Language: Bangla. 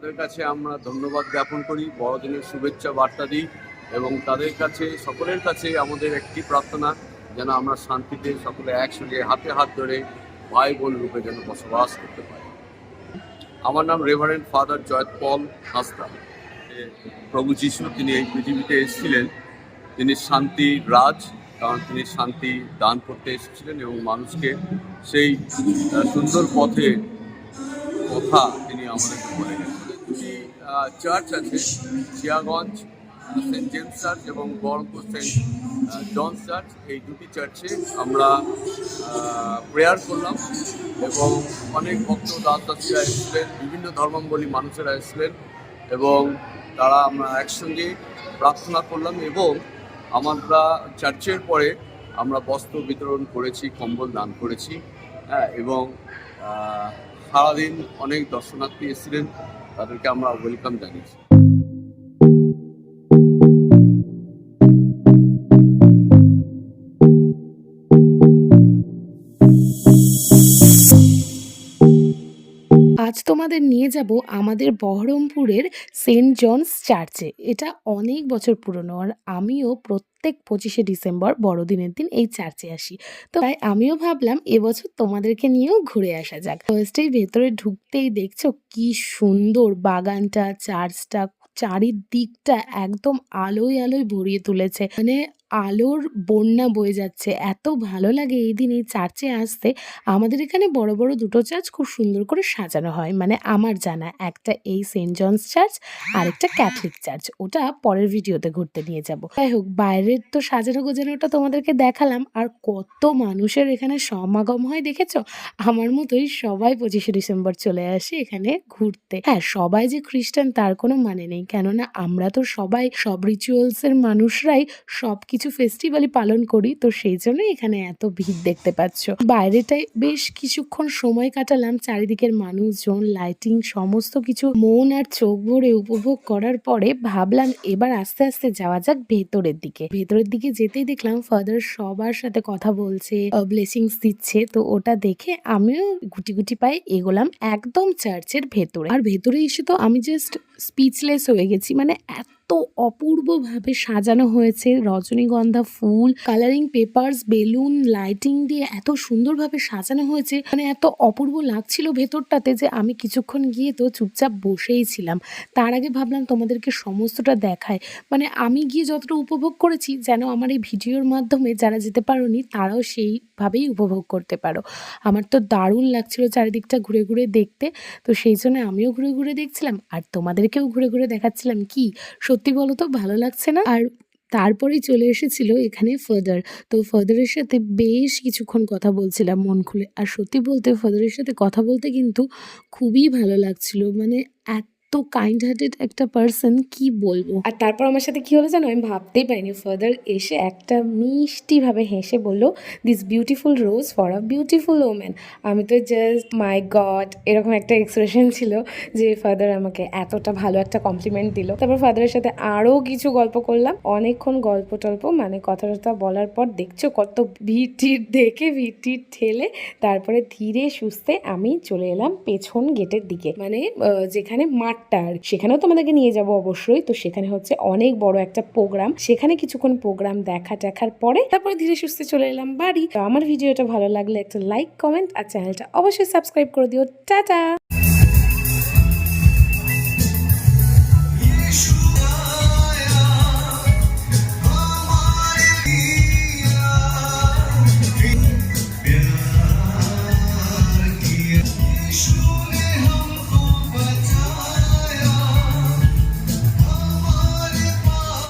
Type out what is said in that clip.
তাদের কাছে আমরা ধন্যবাদ জ্ঞাপন করি। বড়দিনের শুভেচ্ছা বার্তা দিই এবং তাদের কাছে, সকলের কাছে আমাদের একটি প্রার্থনা, যেন আমরা শান্তিতে সকলে একসঙ্গে হাতে হাত ধরে ভাই বোন রূপে যেন বসবাস করতে পারি। আমার নাম reverend father Joyoto Paul Hasda. প্রভু যিশু, তিনি এই পৃথিবীতে এসেছিলেন। তিনি শান্তি রাজ, কারণ তিনি শান্তি দান করতে এসেছিলেন এবং মানুষকে সেই সুন্দর পথে, কথা তিনি আমাদেরকে বলে গেছেন। দুটি চার্চ আছে জিয়াগঞ্জ সেন্ট জেমস চার্চ এবং বহরমপুর সেন্ট জন চার্চ এই দুটি চার্চে আমরা প্রেয়ার করলাম এবং অনেক ভক্ত, দাসদাসীরা এসেছিলেন, বিভিন্ন ধর্মাবলী মানুষেরা এসেছিলেন এবং তারা আমরা একসঙ্গে প্রার্থনা করলাম এবং আমরা চার্চের পরে আমরা বস্ত্র বিতরণ করেছি, কম্বল দান করেছি হ্যাঁ এবং সারাদিন অনেক দর্শনার্থী এসেছিলেন। তাদেরকে আমরা ওয়েলকাম জানিয়েছি আজ তোমাদের নিয়ে যাব আমাদের বহরমপুরের সেন্ট জনস চার্চে। এটা অনেক বছর পুরনো আর আমিও প্রত্যেক পঁচিশে ডিসেম্বর বড়দিনের দিন এই চার্চে আসি। তো তাই আমিও ভাবলাম এবছর তোমাদেরকে নিয়েও ঘুরে আসা যাক। ফার্স্টেই ভেতরে ঢুকতেই দেখছ কি সুন্দর বাগানটা, চার্চটা, চারিদিকটা একদম আলোয় আলোয় ভরিয়ে তুলেছে। মানে আলোর বন্যা বয়ে যাচ্ছে। এত ভালো লাগে এই দিন এই চার্চে আসতে। আমাদের এখানে বড় বড় দুটো চার্চ খুব সুন্দর করে সাজানো হয়। মানে আমার জানা একটা এই সেন্ট জনস চার্চ আর একটা ক্যাথলিক চার্চ ওটা পরের ভিডিওতে ঘুরতে নিয়ে যাব। যাই হোক, বাইরের তো সাজানো গোজানোটা তোমাদেরকে দেখালাম। আর কত মানুষের এখানে সমাগম হয় দেখেছ? আমার মতোই সবাই পঁচিশে ডিসেম্বর চলে আসে এখানে ঘুরতে। হ্যাঁ সবাই যে খ্রিস্টান তার কোনো মানে নেই। কেননা আমরা তো সবাই সব রিচুয়ালস এর মানুষরাই সব কিছু ফেস্টিভ্যালই পালন করি, তো সেই জন্য এখানে এত ভিড় দেখতে পাচ্ছ। বাইরেটায় বেশ কিছুক্ষণ সময় কাটালাম, চারিদিকের মানুষজন লাইটিং সমস্ত কিছু মন আর চোখ ভরে উপভোগ করার পরে ভাবলাম এবার আস্তে আস্তে যাওয়া যাক ভেতরের দিকে। ভেতরের দিকে যেতেই দেখলাম ফাদার সবার সাথে কথা বলছে ব্লেসিংস দিচ্ছে, তো ওটা দেখে আমিও গুটি গুটি পায়ে এগোলাম একদম চার্চের ভেতরে। আর ভেতরে এসে তো আমি জাস্ট স্পিচলেস হয়ে গেছি মানে এত অপূর্বভাবে সাজানো হয়েছে। রজনীগন্ধা ফুল কালারিং পেপারস বেলুন লাইটিং দিয়ে এত সুন্দরভাবে সাজানো হয়েছে। মানে এত অপূর্ব লাগছিল ভেতরটাতে যে আমি কিছুক্ষণ গিয়ে তো চুপচাপ বসেই ছিলাম। তার আগে ভাবলাম তোমাদেরকে সমস্তটা দেখায়। মানে আমি গিয়ে যতটা উপভোগ করেছি, যেন আমার এই ভিডিওর মাধ্যমে যারা যেতে পারোনি, তারাও সেইভাবেই উপভোগ করতে পারো। আমার তো দারুণ লাগছিল চারিদিকটা ঘুরে ঘুরে দেখতে। তো সেই জন্য আমিও ঘুরে ঘুরে দেখছিলাম। আর তোমাদেরকেও ঘুরে ঘুরে দেখাচ্ছিলাম কি? সত্যি বলো তো, ভালো লাগছে না? আর তারপরেই চলে এসেছিল এখানে ফাদার। তো ফাদারের সাথে বেশ কিছুক্ষণ কথা বলছিলাম মন খুলে। আর সত্যি বলতে ফাদারের সাথে কথা বলতে কিন্তু খুবই ভালো লাগছিল। মানে এত কাইন্ড হার্টেড একটা পার্সন কি বলব? আর তারপর আমার সাথে কি হলো জানো? আমি ভাবতেই পারিনি ফাদার এসে একটা মিষ্টিভাবে হেসে বলল this beautiful rose for a beautiful woman আমি তো জাস্ট মাই গড এরকম একটা এক্সপ্রেশন ছিল যে ফাদার আমাকে এতটা ভালো একটা কমপ্লিমেন্ট দিল। তারপর ফাদারের সাথে আরও কিছু গল্প করলাম। অনেকক্ষণ গল্প টল্প মানে কথা টথা বলার পর দেখছ কত ভিড় টির দেখে ভিড় ঠেলে তারপরে ধীরে সুস্থে আমি চলে এলাম পেছন গেটের দিকে। মানে যেখানে যেখানে মাঠটা আর সেখানেও তোমাদেরকে নিয়ে যাব অবশ্যই। তো সেখানে হচ্ছে অনেক বড় একটা প্রোগ্রাম সেখানে কিছুক্ষণ প্রোগ্রাম দেখা দেখার পরে তারপরে ধীরে সুস্থে চলে এলাম বাড়ি। তো আমার ভিডিওটা ভালো লাগলে একটা লাইক কমেন্ট আর চ্যানেলটা অবশ্যই সাবস্ক্রাইব করে দিও। টাটা!